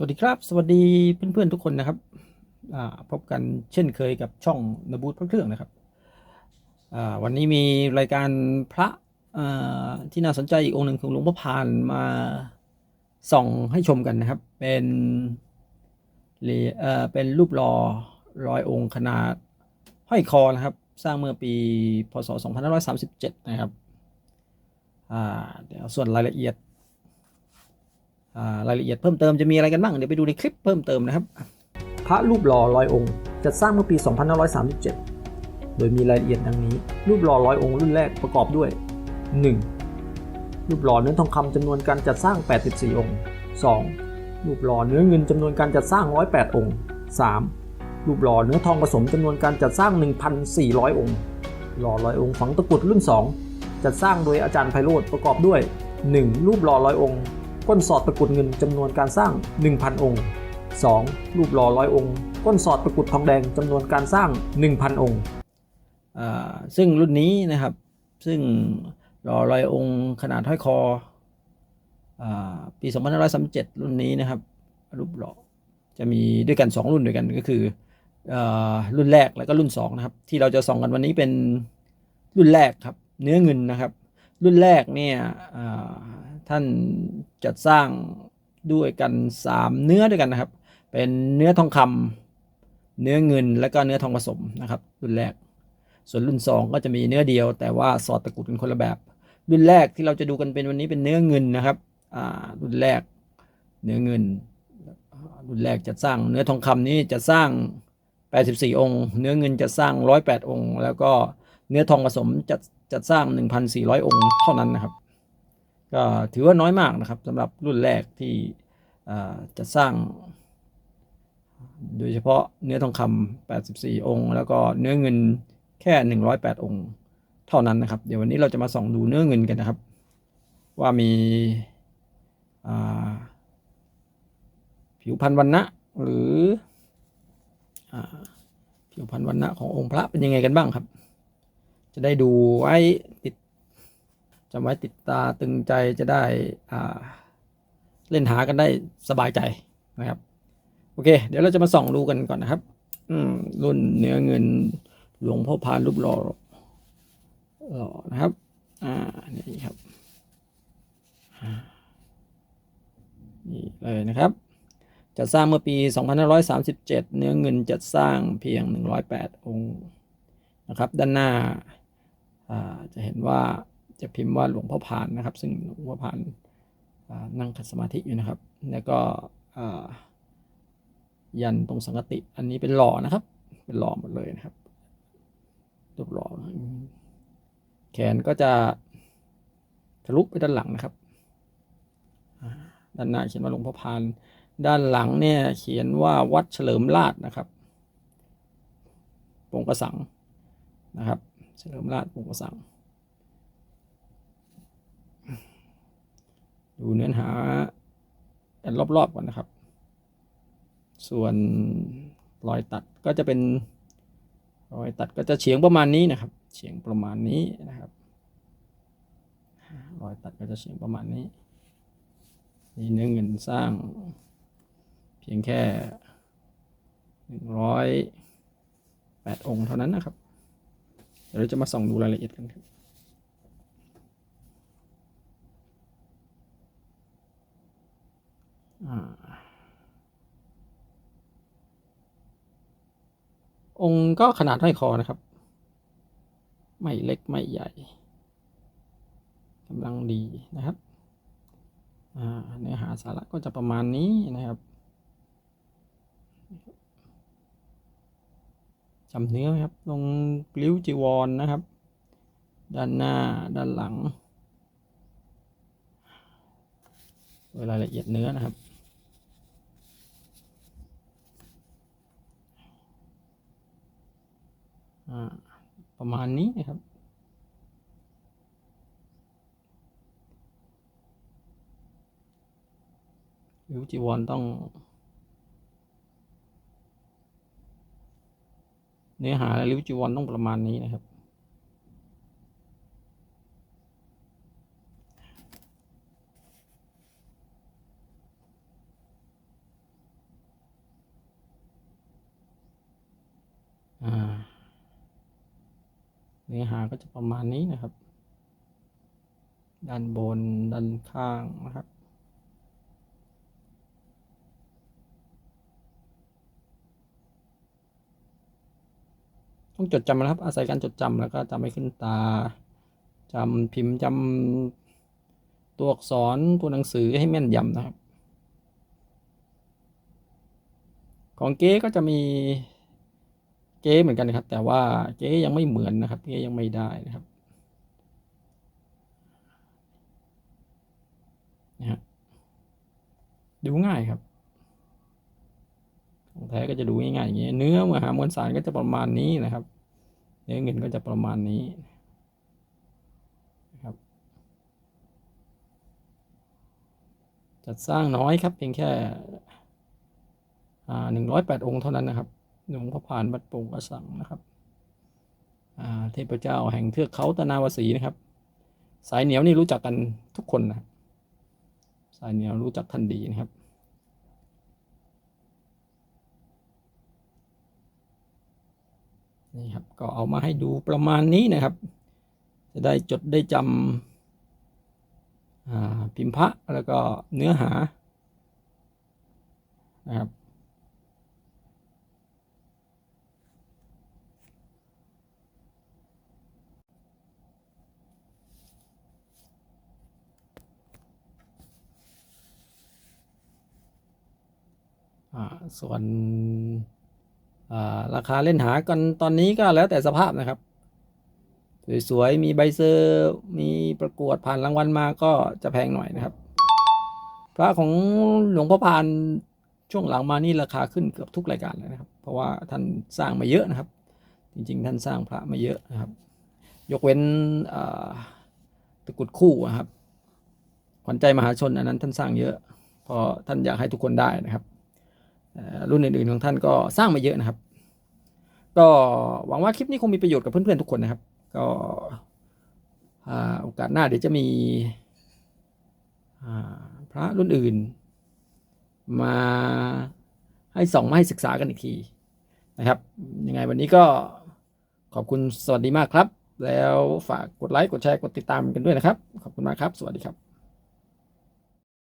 สวัสดีครับ สวัสดีเพื่อนๆทุกคนนะครับพบกันเช่นเคยกับช่องนบูตพระเครื่องนะครับวันนี้มีรายการพระที่น่าสนใจอีกองค์หนึ่งคือหลวงพ่อพานมาส่องให้ชมกันนะครับ เป็นเรียญเอ่อเป็นรูปหล่อร้อยองค์ขนาดห้อยคอนะครับ สร้างเมื่อปีพศ 2537 นะครับอ่าเดี๋ยวส่วนรายละเอียด รายละเอียดเพิ่มเติมจะมีอะไรกันบ้าง เดี๋ยวไปดูในคลิปเพิ่มเติมนะครับ พระรูปหล่อร้อยองค์ จัดสร้างเมื่อปี 2537 โดยมีรายละเอียดดังนี้ รูปหล่อร้อยองค์รุ่นแรกประกอบด้วย 1. รูปหล่อเนื้อทองคำจำนวนการจัดสร้าง 84 องค์ 2. รูปหล่อเนื้อเงินจำนวนการจัดสร้าง 108 องค์ 3. รูปหล่อเนื้อทองผสมจำนวนการจัดสร้าง 1,400 องค์ หล่อร้อยองค์ฝังตะกุดรุ่น 2 จัดสร้างโดยอาจารย์ไพโรธประกอบด้วย 1. รูปหล่อร้อยองค์ ก้นสอดตะกุดเงินจำนวนการสร้าง 1,000 องค์ 2. รูปหล่อร้อยองค์ ก้นสอดตะกุดทองแดงจำนวนการสร้าง 1,000 องค์ซึ่งรุ่นนี้นะครับซึ่งหล่อร้อยองค์ขนาดห้อยคออาปี2537 รุ่นนี้นะครับ รูปหล่อจะมีด้วยกัน 2 รุ่นด้วยกันก็คืออรุ่นแรกแล้วก็รุ่น2นะครับที่เราจะส่องกันวันนี้เป็นรุ่นแรกครับ เนื้อเงินนะครับ รุ่นแรกเนี่ยท่านจัดสร้างด้วยกัน 3 เนื้อด้วยกันนะครับ เป็นเนื้อทองคำเนื้อเงินและก็เนื้อทองผสมนะครับ รุ่นแรก ส่วนรุ่น 2 ก็จะมีเนื้อเดียว แต่ว่าสอดตะกุดกันคนละแบบ รุ่นแรกที่เราจะดูกันเป็นวันนี้เป็นเนื้อเงินนะครับรุ่นแรกเนื้อเงิน รุ่นแรกจัดสร้างเนื้อทองคำนี้จะสร้าง 84 องค์ เนื้อเงินจะสร้าง 108 องค์ แล้วก็ เนื้อทองผสมจะจัดสร้าง 1,400 องค์เท่านั้นนะครับ ก็ถือว่าน้อยมากนะครับสำหรับรุ่นแรกที่จะสร้าง โดยเฉพาะเนื้อทองคำ84 องค์ แล้วก็เนื้อเงินแค่ 108 องค์เท่านั้นนะครับ เดี๋ยววันนี้เราจะมาส่องดูเนื้อเงินกันนะครับ ว่ามีผิวพันวันนะหรืออผิวพันวันนะขององค์พระเป็นยังไงกันบ้างครับ จะได้ดูไว้ติดจำไว้ติดตาตึงใจจะได้อ่าเล่นหากันได้สบายใจนะครับ โอเค เดี๋ยวเราจะมาส่องดูกันก่อนนะครับ อืมรุ่นเนื้อเงินหลวงพ่อพานรูปหล่อหล่อนะครับ อ่านี่ครับนี่เลยนะครับ จัดสร้างเมื่อปี 2537 เนื้อเงินจัดสร้างเพียง 108 องค์นะครับ ด้านหน้า จะเห็นว่าจะพิมพ์ว่าหลวงพ่อพานนะครับ ซึ่งหลวงพ่อพานนั่งขัดสมาธิอยู่นะครับ แล้วก็ยันตรงสังกติ อันนี้เป็นหล่อนะครับ เป็นหล่อหมดเลยนะครับรูปหล่อแขนก็จะทะลุไปด้านหลังนะครับ ด้านหน้าเขียนว่าหลวงพ่อพาน ด้านหลังเนี่ยเขียนว่าวัดเฉลิมราชนะครับปงกระสังนะครับ เฉลิมราชปงกระสังดูเนื้อหากันรอบๆก่อนนะครับ ส่วนรอยตัดก็จะเป็นรอยตัดก็จะเฉียงประมาณนี้นะครับ เฉียงประมาณนี้นะครับรอยตัดก็จะเฉียงประมาณนี้นี่เนื้อเงินสร้าง เพียงแค่หนึ่งร้อยแปดองค์เท่านั้นนะครับ เดี๋ยวเราจะมาส่องดูรายละเอียดกันครับองค์ก็ขนาดห้อยคอนะครับ ไม่เล็กไม่ใหญ่กำลังดีนะครับเนื้อหาสาระก็จะประมาณนี้นะครับ จำเนื้อไหมครับ ลงกลิ้วจีวรนนะครับ ด้านหน้าด้านหลังรายละเอียดเนื้อนะครับ ประมาณนี้นะครับ ริ้วจีวรต้อง เนื้อหาลิวจีวอนต้องประมาณนี้นะครับ เนื้อหาก็จะประมาณนี้นะครับ ด้านบน ด้านข้างนะครับ ต้องจดจำนะครับ อาศัยการจดจำแล้วก็จำให้ขึ้นตาจำพิมพ์จำตัวอักษรตัวหนังสือให้แม่นยำนะครับ ของเก๊ก็จะมีเก๊เหมือนกันนะครับ แต่ว่าเก๊ยังไม่เหมือนนะครับเก๊ยังไม่ได้นะครับนะฮะดูง่ายครับ แท้ก็จะดูง่ายๆอย่างเงี้ยเนื้อมหามวลสารก็จะประมาณนี้นะครับ เนื้อเงินก็จะประมาณนี้นะครับ จัดสร้างน้อยครับ เพียงแค่หนึ่งร้อยแปดองค์เท่านั้นนะครับหลวงพ่อผ่านวัดปงกระสังนะครับอ่าเทพเจ้าแห่งเทือกเขาตะนาวสีนะครับ สายเหนียวนี่รู้จักกันทุกคนนะสายเหนียวรู้จักท่านดีนะครับ นี่ครับก็เอามาให้ดูประมาณนี้นะครับ จะได้จดได้จำพิมพ์พระแล้วก็เนื้อหานะครับส่วน ราคาเล่นหากันตอนนี้ก็แล้วแต่สภาพนะครับ สวยๆ มีใบเซอร์ มีประกวดผ่านรางวัลมาก็จะแพงหน่อยนะครับ พระของหลวงพ่อพานช่วงหลังมานี่ราคาขึ้นเกือบทุกรายการเลยนะครับ เพราะว่าท่านสร้างมาเยอะนะครับ จริงๆ ท่านสร้างพระมาเยอะนะครับ ยกเว้นตะกุดคู่นะครับขวัญใจมหาชนอันนั้นท่านสร้างเยอะเพราะท่านอยากให้ทุกคนได้นะครับ รุ่นอื่นๆของท่านก็สร้างมาเยอะนะครับ ก็หวังว่าคลิปนี้คงมีประโยชน์กับเพื่อนๆทุกคนนะครับ ก็โอกาสหน้าเดี๋ยวจะมีพระรุ่นอื่น มาให้ส่องมาให้ศึกษากันอีกทีนะครับยังไงวันนี้ก็ขอบคุณสวัสดีมากครับ แล้วฝากกดไลค์กดแชร์กดติดตามกันด้วยนะครับ ขอบคุณมากครับ สวัสดีครับ